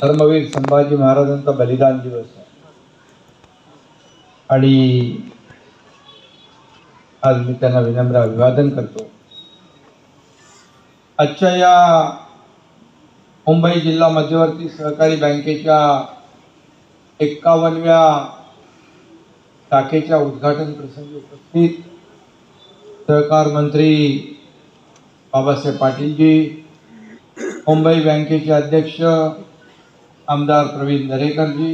धर्मवीर संभाजी महाराजांचा बलिदान दिवस आहे. आणि आज मी त्यांना विनम्र अभिवादन करतो. आजच्या या मुंबई जिल्हा मध्यवर्ती सहकारी बँकेच्या एक्कावनव्या शाखेच्या उद्घाटन प्रसंगी उपस्थित सहकार मंत्री बाबासाहेब पाटीलजी मुंबई बँकेचे अध्यक्ष आमदार प्रवीण दरेकरजी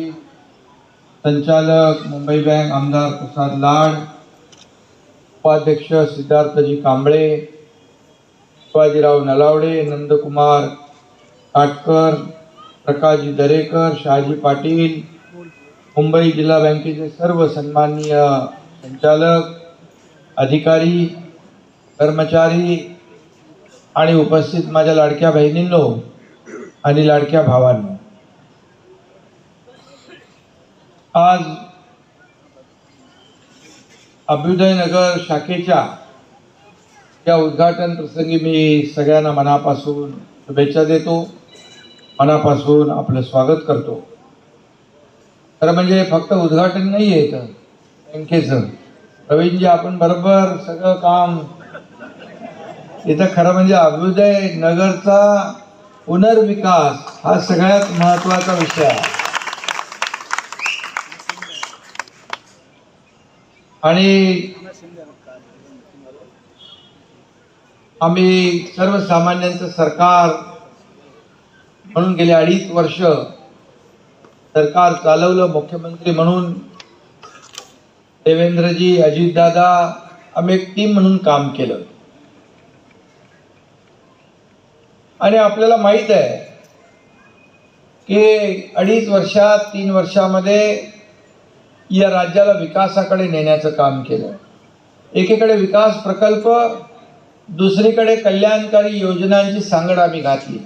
संचालक मुंबई बँक आमदार प्रसाद लाड उपाध्यक्ष सिद्धार्थजी कांबळे शिवाजीराव नलावडे नंदकुमार काटकर प्रकाशजी दरेकर शहाजी पाटील मुंबई जिल्हा बँकेचे सर्व सन्माननीय संचालक अधिकारी कर्मचारी आणि उपस्थित माझ्या लाडक्या बहिणींनो आणि लाडक्या भावांनो. आज अभ्युदयनगर शाखेच्या या उद्घाटन प्रसंगी मी सगळ्यांना मनापासून शुभेच्छा देतो मनापासून आपलं स्वागत करतो. खरं म्हणजे फक्त उद्घाटन नाही आहे तर बँकेचं. प्रवीणजी आपण बरोबर सगळं काम. इथं खरं म्हणजे अभ्युदय नगरचा पुनर्विकास हा सगळ्यात महत्त्वाचा विषय आहे. आणि आम्ही सर्वसामान्यांचं सरकार म्हणून गेले अडीच वर्ष सरकार चालवलं मुख्यमंत्री म्हणून. देवेंद्रजी अजितदादा आम्ही एक टीम म्हणून काम केलं. आणि आपल्याला माहीत आहे की अडीच वर्षात तीन वर्षामध्ये या राज्याला विकासाकडे नेण्याचं काम केलं. एकीकडे विकास प्रकल्प दुसरीकडे कल्याणकारी योजनांची सांगड आम्ही घातली.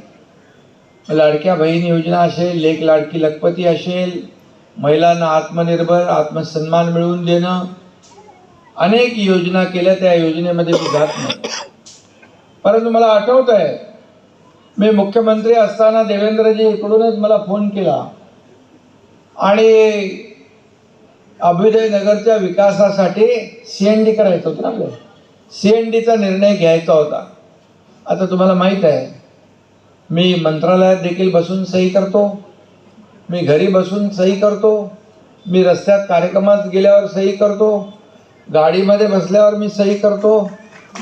लाडक्या बहीण योजना असेल लेख लाडकी लखपती असेल महिलांना आत्मनिर्भर आत्मसन्मान मिळवून देणं अनेक योजना केल्या त्या योजनेमध्ये मी जात नाही. परंतु मला आठवत आहे मी मुख्यमंत्री असताना देवेंद्रजी इकडूनच मला फोन केला. आणि अभ्युदय नगरच्या विकासासाठी सी एन डी करायचं होतं ना आपल्याला सी एन डीचा निर्णय घ्यायचा होता. आता तुम्हाला माहीत आहे मी मंत्रालयात देखील बसून सही करतो मी घरी बसून सही करतो मी रस्त्यात कार्यक्रमात गेल्यावर सही करतो गाडीमध्ये बसल्यावर मी सही करतो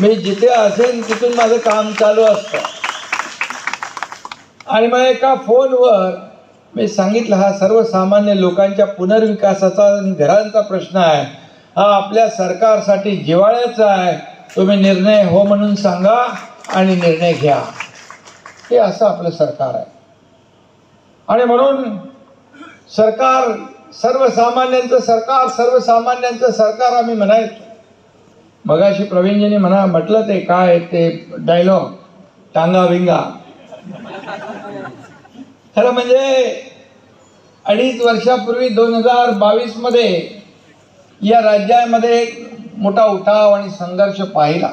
मी जिथे असेल तिथून माझं काम चालू असतं. आणि मग एका फोनवर मी सांगितलं हा सर्वसामान्य लोकांच्या पुनर्विकासाचा घरांचा प्रश्न आहे. हा आपल्या सरकारसाठी जिवाळ्याचा आहे. तुम्ही निर्णय हो म्हणून सांगा आणि निर्णय घ्या. हे असं आपलं सरकार आहे. आणि म्हणून सरकार सर्वसामान्यांचं सरकार सर्वसामान्यांचं सरकार आम्ही म्हणायचो. मगाशी प्रवीणजींनी म्हणा म्हटलं ते काय ते डायलॉग टांगा विंगा खरं म्हणजे अडीच वर्षापूर्वी दोन हजार बावीसमध्ये या राज्यामध्ये मोठा उठाव आणि संघर्ष पाहिला.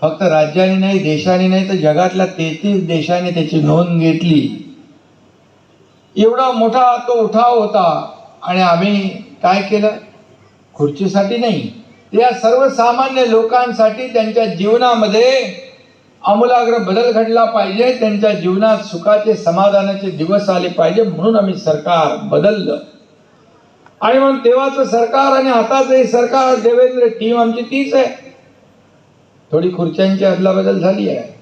फक्त राज्याने नाही देशाने नाही तर जगातल्या तेहतीस देशाने त्याची नोंद घेतली. एवढा मोठा तो उठाव होता आणि आम्ही काय केलं? खुर्चीसाठी नाही. या सर्वसामान्य लोकांसाठी त्यांच्या जीवनामध्ये आमूलाग्र बदल घडला पाहिजे त्यांच्या जीवनात सुखाचे समाधानाचे दिवस आले पाहिजे म्हणून आम्ही सरकार बदललं. आणि मग तेव्हाचं सरकार आणि आताचं सरकार देवेंद्र टीम आमची तीच आहे. थोडी खुर्च्यांची अदलाबदल झाली आहे.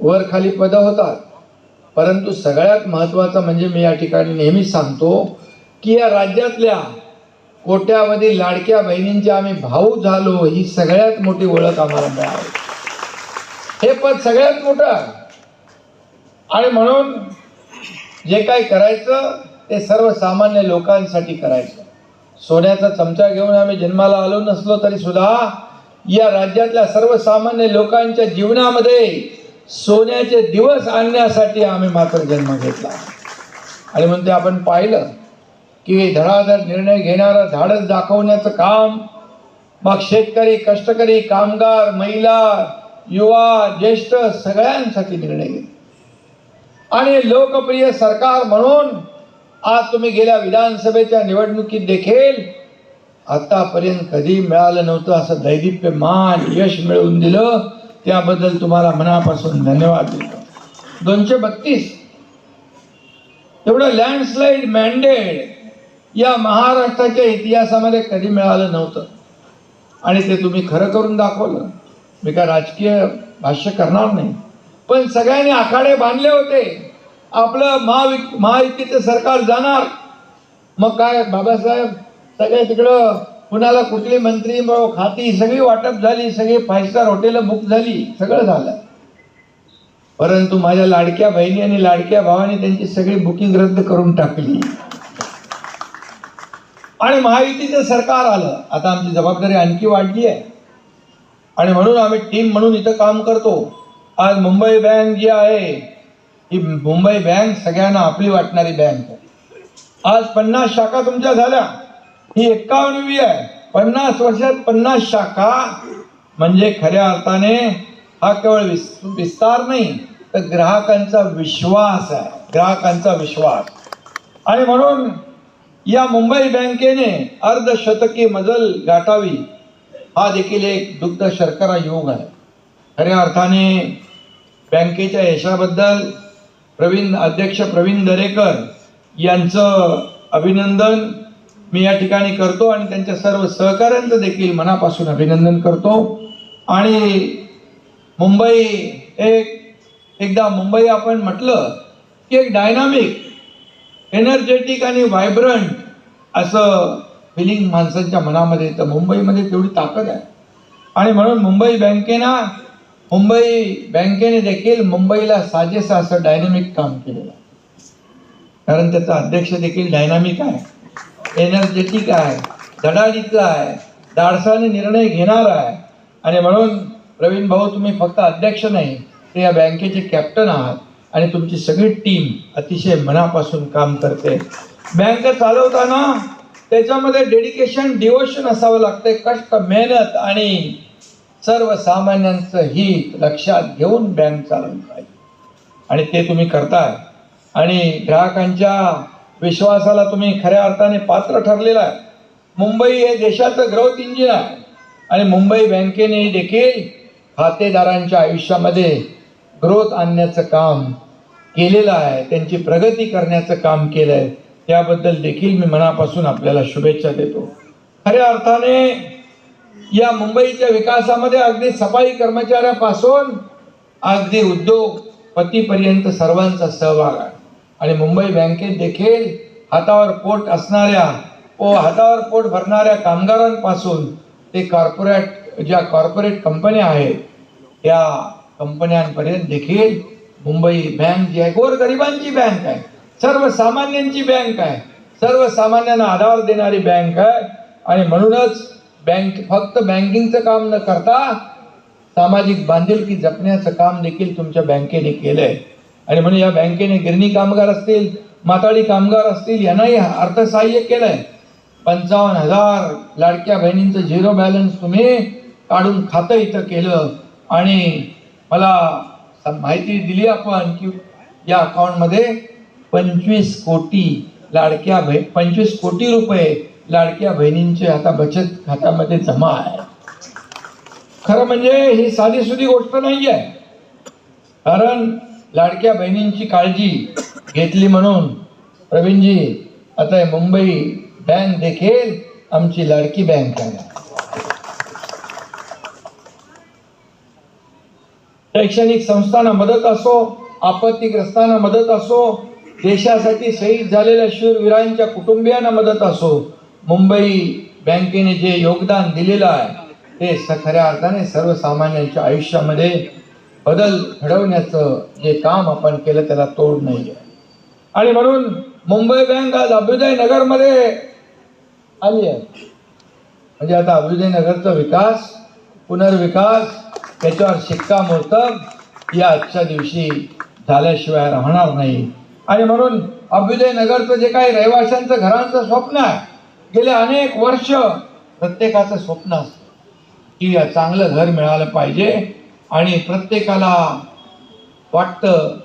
वर खाली पद होतात. परंतु सगळ्यात महत्वाचं म्हणजे मी या ठिकाणी नेहमीच सांगतो की या राज्यातल्या कोट्यावधी लाडक्या बहिणींचे आम्ही भाऊ झालो ही सगळ्यात मोठी ओळख आम्हाला मिळाली. हे पद सगळ्यात मोठं आहे. आणि म्हणून जे काही करायचं ते सर्वसामान्य लोकांसाठी करायचं. सोन्याचा चमचा घेऊन आम्ही जन्माला आलो नसलो तरी सुद्धा या राज्यातल्या सर्वसामान्य लोकांच्या जीवनामध्ये सोन्याचे दिवस आणण्यासाठी आम्ही मात्र जन्म घेतला. आणि म्हणून ते आपण पाहिलं की धडाधड निर्णय घेणारं धाडस दाखवण्याचं काम मग शेतकरी कष्टकरी कामगार महिला युवा ज्येष्ठ सगळ्यांसाठी निर्णय घेतले आणि लोकप्रिय सरकार म्हणून आज तुम्ही गेल्या विधानसभेच्या निवडणुकीत देखील आतापर्यंत कधी मिळालं नव्हतं असं दैदिप्य मान यश मिळवून दिलं त्याबद्दल तुम्हाला मनापासून धन्यवाद देतो. दोनशे बत्तीस. एवढं लँडस्लाईड मॅन्डेड या महाराष्ट्राच्या इतिहासामध्ये कधी मिळालं नव्हतं. आणि ते तुम्ही खरं करून दाखवलं. मी काय राजकीय भाष्य करणार नाही. पण सगळ्यांनी आखाडे बांधले होते. आपलं महावि महायुतीचं सरकार जाणार. मग काय बाबासाहेब सगळे तिकडं कुणाला कुठली मंत्री खाती सगळी वाटप झाली सगळी फाईव्ह स्टार हॉटेलं बुक झाली सगळं झालं. परंतु माझ्या लाडक्या बहिणी आणि लाडक्या भावाने त्यांची सगळी बुकिंग रद्द करून टाकली. आणि महायुतीचं सरकार आलं. आता आमची जबाबदारी आणखी वाढली आहे. आणि म्हणून आम्ही टीम म्हणून इथं काम करतो. आज मुंबई बँक जी आहे ही मुंबई बँक सगळ्यांना आपली वाटणारी बँक आहे. आज पन्नास शाखा तुमच्या झाल्या. ही एक्कावन्नवी आहे. पन्नास वर्षात पन्नास शाखा म्हणजे खऱ्या अर्थाने हा केवळ विस विस्तार नाही तर ग्राहकांचा विश्वास आहे. ग्राहकांचा विश्वास. आणि म्हणून या मुंबई बँकेने अर्धशतकी मजल गाठावी. हा देखील एक दुग्ध शर्करा योग आहे. खऱ्या अर्थाने बँकेच्या यशाबद्दल प्रवीण अध्यक्ष प्रवीण दरेकर यांचं अभिनंदन मी या ठिकाणी करतो आणि त्यांच्या सर्व सहकाऱ्यांचं देखील मनापासून अभिनंदन करतो. आणि मुंबई एक एकदा मुंबई आपण म्हटलं की एक डायनामिक एनर्जेटिक आणि व्हायब्रंट असं फिलिंग माणसांच्या मनामध्ये. तर मुंबईमध्ये तेवढी ताकद आहे. आणि म्हणून मुंबई बँकेना मुंबई बँकेने देखील मुंबईला साजेसा असं डायनामिक काम केलेलं आहे. कारण त्याचा अध्यक्ष देखील डायनामिक आहे. एनर्जेटिक आहे. धडाडीतला आहे. धाडसाने निर्णय घेणार आहे. आणि म्हणून प्रवीण भाऊ तुम्ही फक्त अध्यक्ष नाही ते या बँकेचे कॅप्टन आहात. आणि तुमची सगळी टीम अतिशय मनापासून काम करते. बँक चालवताना त्याच्यामध्ये डेडिकेशन डिवोशन असावं लागतंय. कष्ट मेहनत आणि सर्वसामान्यांचं हित लक्षात घेऊन बँक चालवली पाहिजे. आणि ते तुम्ही करताय. आणि ग्राहकांच्या विश्वासाला तुम्ही खऱ्या अर्थाने पात्र ठरलेला आहे. मुंबई हे देशाचं ग्रोथ इंजिन आहे. आणि मुंबई बँकेने देखील खातेदारांच्या आयुष्यामध्ये ग्रोथ आणण्याचं काम केलेलं आहे. त्यांची प्रगती करण्याचं काम केलं आहे त्याबद्दल देखील मी मनापासून आपल्याला शुभेच्छा देतो. खऱ्या अर्थाने या मुंबईच्या विकासामध्ये अगदी सफाई कर्मचाऱ्यापासून अगदी उद्योगपतीपर्यंत सर्वांचा सहभाग आहे. आणि मुंबई बँकेत देखील हातावर पोट असणाऱ्या व हातावर पोट भरणाऱ्या कामगारांपासून ते कॉर्पोरेट ज्या कॉर्पोरेट कंपन्या आहेत त्या कंपन्यांपर्यंत देखील मुंबई बँक जी आहे गोरगरिबांची बँक आहे. सर्वसामान्यांची बँक आहे. सर्वसामान्यांना आधार देणारी बँक आहे. आणि म्हणूनच बँक फक्त बँकिंगचं काम न करता सामाजिक बांधिलकी जपण्याचं काम देखील तुमच्या बँकेने केलंय. आणि म्हणून या बँकेने गिरणी कामगार असतील माताळी कामगार असतील यांनाही अर्थसहाय्य केलंय. पंचावन्न हजार लाडक्या बहिणींचं झिरो बॅलन्स तुम्ही काढून खातं इथं केलं. आणि मला माहिती दिली आपण की या अकाउंटमध्ये पंचवीस कोटी लाडक्या बहि पंचवीस कोटी रुपये लाडक्या बहिणींचे आता बचत खात्यामध्ये जमा आहे. खरं म्हणजे ही साधी सुधी गोष्ट नाही आहे कारण लाडक्या बहिणींची काळजी घेतली म्हणून प्रवीणजी आता मुंबई बँक देखील आमची लाडकी बँक आहे. शैक्षणिक संस्थांना मदत असो आपत्तीग्रस्तांना मदत असो देशासाठी शहीद झालेल्या शूरवीरांच्या कुटुंबियांना मदत असो. मुंबई बँकेने जे योगदान दिलेलं आहे ते स खऱ्या अर्थाने सर्वसामान्यांच्या आयुष्यामध्ये बदल घडवण्याचं जे काम आपण केलं त्याला तोड नाही आहे आणि म्हणून मुंबई बँक आज अभ्युदय नगरमध्ये आली आहे. म्हणजे आता अभ्युदय नगरचा विकास पुनर्विकास त्याच्यावर शिक्कामोर्तब या आजच्या दिवशी झाल्याशिवाय राहणार नाही. आणि म्हणून अभ्युदय नगरचं जे काही रहिवाशांचं घरांचं स्वप्न आहे गेले अनेक वर्ष प्रत्येकाचं स्वप्न असतं की चांगलं घर मिळालं पाहिजे आणि प्रत्येकाला वाटतं